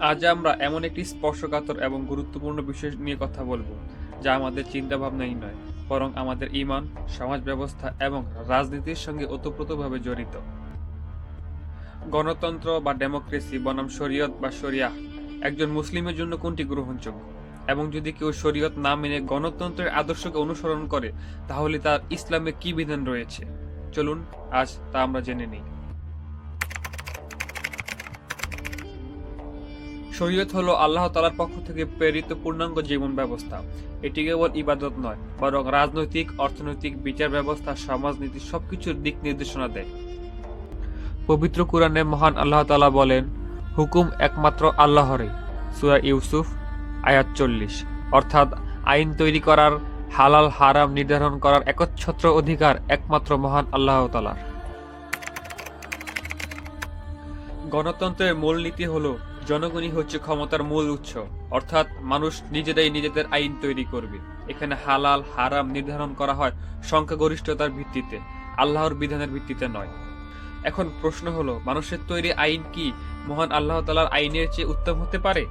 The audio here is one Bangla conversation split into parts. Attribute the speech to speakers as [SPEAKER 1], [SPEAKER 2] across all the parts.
[SPEAKER 1] আজ আমরা এমন একটি স্পর্শকাতর এবং গুরুত্বপূর্ণ বিষয় নিয়ে কথা বলব, যা আমাদের চিন্তাভাবনাই নয়, বরং আমাদের ইমান সমাজ ব্যবস্থা এবং রাজনীতির সঙ্গে ওতপ্রোতভাবে জড়িত। গণতন্ত্র বা ডেমোক্রেসি, বনাম শরীয়ত বা শরিয়াহ একজন মুসলিমের জন্য কোনটি গ্রহণযোগ্য? এবং যদি কেউ শরীয়ত না মেনে গণতন্ত্রের আদর্শকে অনুসরণ করে, তাহলে তার ইসলামে কি বিধান রয়েছে? চলুন, আজ তা আমরা জেনে নিই। শরীয়ত হলো আল্লাহ তালার পক্ষ থেকে প্রেরিত পূর্ণাঙ্গ জীবন ব্যবস্থা এটি কেবল ইবাদত নয়, বরং রাজনৈতিক, অর্থনৈতিক বিচার ব্যবস্থা সমাজনীতি সবকিছুর দিক নির্দেশনা দেয়। পবিত্র কোরআনে মহান আল্লাহ তালা বলেন, হুকুম একমাত্র আল্লাহরই। সুরা ইউসুফ, আয়াত চল্লিশ। অর্থাৎ আইন তৈরি করার, হালাল, হারাম নির্ধারণ করার একচ্ছত্র অধিকার একমাত্র মহান আল্লাহ তালার গণতন্ত্রের মূলনীতি হলো জনগণই হচ্ছে ক্ষমতার মূল উৎস। অর্থাৎ মানুষ নিজেরাই নিজেদের আইন তৈরি করবে। এখানে হালাল, হারাম নির্ধারণ করা হয় সংখ্যাগরিষ্ঠতার ভিত্তিতে, আল্লাহর বিধানের ভিত্তিতে নয়। এখন প্রশ্ন হলো, মানুষের তৈরি আইন কি মহান আল্লাহ তালার আইনের চেয়ে উত্তম হতে পারে?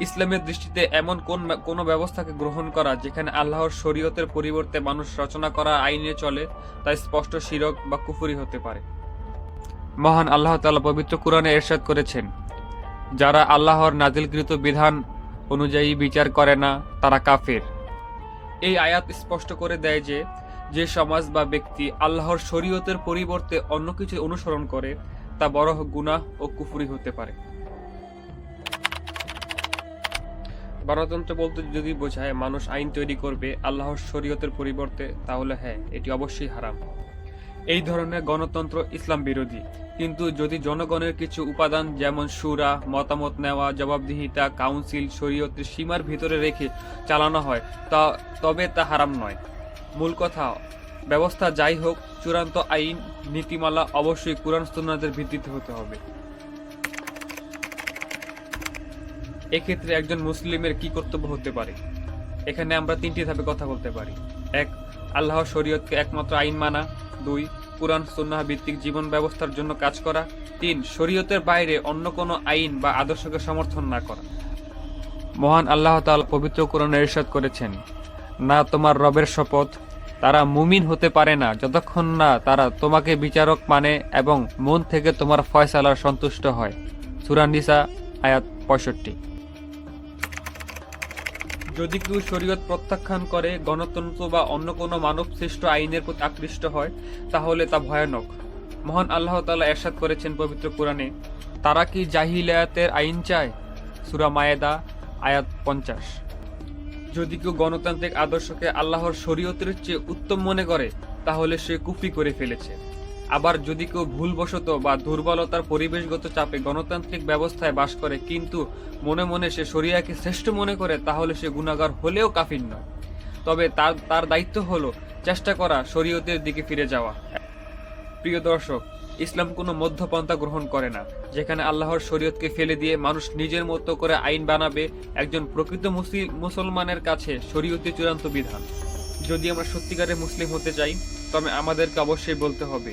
[SPEAKER 1] ইসলামের দৃষ্টিতে এমন কোন কোন ব্যবস্থাকে গ্রহণ করা যেখানে আল্লাহর শরীয়তের পরিবর্তে মানুষ রচনা করা আইনে চলে, তা স্পষ্ট শিরক বা কুফুরি হতে পারে। মহান আল্লাহ তালা পবিত্র কোরআনে এরশাদ করেছেন, যারা আল্লাহর নাজিলকৃত বিধান অনুযায়ী বিচার করে না, তারা কাফের। এই আয়াত স্পষ্ট করে দেয় যে যে সমাজ বা ব্যক্তি আল্লাহর শরীয়তের পরিবর্তে অন্য কিছু অনুসরণ করে, তা বড় গুনাহ ও কুফুরি হতে পারে। গণতন্ত্র বলতে যদি বোঝায়, মানুষ আইন তৈরি করবে আল্লাহর শরীয়তের পরিবর্তে, তাহলে হ্যাঁ এটি অবশ্যই হারাম। এই ধরনের গণতন্ত্র ইসলাম বিরোধী। কিন্তু যদি জনগণের কিছু উপাদান যেমন সুরা, মতামত নেওয়া, জবাবদিহিতা, কাউন্সিল, শরীয়তের সীমার ভিতরে রেখে চালানো হয়, তা তবে তা হারাম নয়। মূল কথা, ব্যবস্থা যাই হোক, চূড়ান্ত আইন, নীতিমালা অবশ্যই কোরআন সুন্নাতের ভিত্তিতে হতে হবে। এক্ষেত্রে একজন মুসলিমের কি কর্তব্য হতে পারে? এখানে আমরা তিনটি ধাপে কথা বলতে পারি। এক, আল্লাহ শরীয়তকে একমাত্র আইন মানা। দুই, কোরআন, সুন্নাহ ভিত্তিক জীবন ব্যবস্থার জন্য কাজ করা। তিন, শরীয়তের বাইরে অন্য কোনো আইন বা আদর্শকে সমর্থন না করা। মহান আল্লাহ তাআলা পবিত্র কোরআনে ইরশাদ করেছেন, না তোমার রবের শপথ, তারা মুমিন হতে পারে না। যতক্ষণ না তারা তোমাকে বিচারক মানে এবং মন থেকে তোমার ফয়সালার সন্তুষ্ট হয়। সূরা নিসা, আয়াত পঁয়ষট্টি। যদি কেউ শরীয়ত প্রত্যাখ্যান করে, গণতন্ত্র বা অন্য কোনো মানব সৃষ্ট আইনের প্রতি আকৃষ্ট হয়, তাহলে তা ভয়ানক। মহান আল্লাহ তালা এরশাদ করেছেন পবিত্র কোরআনে, তারা কি জাহিলিয়াতের আইন চায়? সূরা মায়েদা, আয়াত পঞ্চাশ। যদি কেউ গণতান্ত্রিক আদর্শকে আল্লাহর শরীয়তের চেয়ে উত্তম মনে করে, তাহলে সে কুফরি করে ফেলেছে। আবার যদি কেউ ভুলবশত বা দুর্বলতার পরিবেশগত চাপে গণতান্ত্রিক ব্যবস্থায় বাস করে, কিন্তু মনে মনে সে শরিয়াকে শ্রেষ্ঠ মনে করে, তাহলে সে গুণাগার হলেও কাফির নয়। তবে তার তার দায়িত্ব হলো চেষ্টা করা শরীয়তের দিকে ফিরে যাওয়া। প্রিয় দর্শক, ইসলাম কোনো মধ্যপন্থা গ্রহণ করে না, যেখানে আল্লাহর শরীয়তকে ফেলে দিয়ে মানুষ নিজের মতো করে আইন বানাবে একজন প্রকৃত মুসলিম মুসলমানের কাছে শরীয়তে চূড়ান্ত বিধান। যদি আমরা সত্যিকারের মুসলিম হতে চাই, তবে আমাদেরকে অবশ্যই বলতে হবে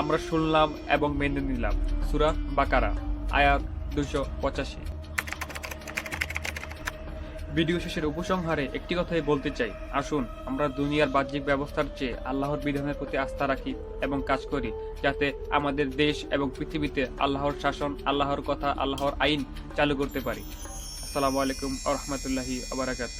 [SPEAKER 1] আমরা শুনলাম এবং মেনে নিলাম। সুরা বাকারা, আয়াত দুশো পঁচাশি। ভিডিও শেষের উপসংহারে একটি কথাই বলতে চাই। আসুন, আমরা দুনিয়ার বাহ্যিক ব্যবস্থার চেয়ে আল্লাহর বিধানের প্রতি আস্থা রাখি এবং কাজ করি, যাতে আমাদের দেশ এবং পৃথিবীতে আল্লাহর শাসন, আল্লাহর কথা, আল্লাহর আইন চালু করতে পারি। আসসালামু আলাইকুম আ রহমতুল্লাহি আবরাকাত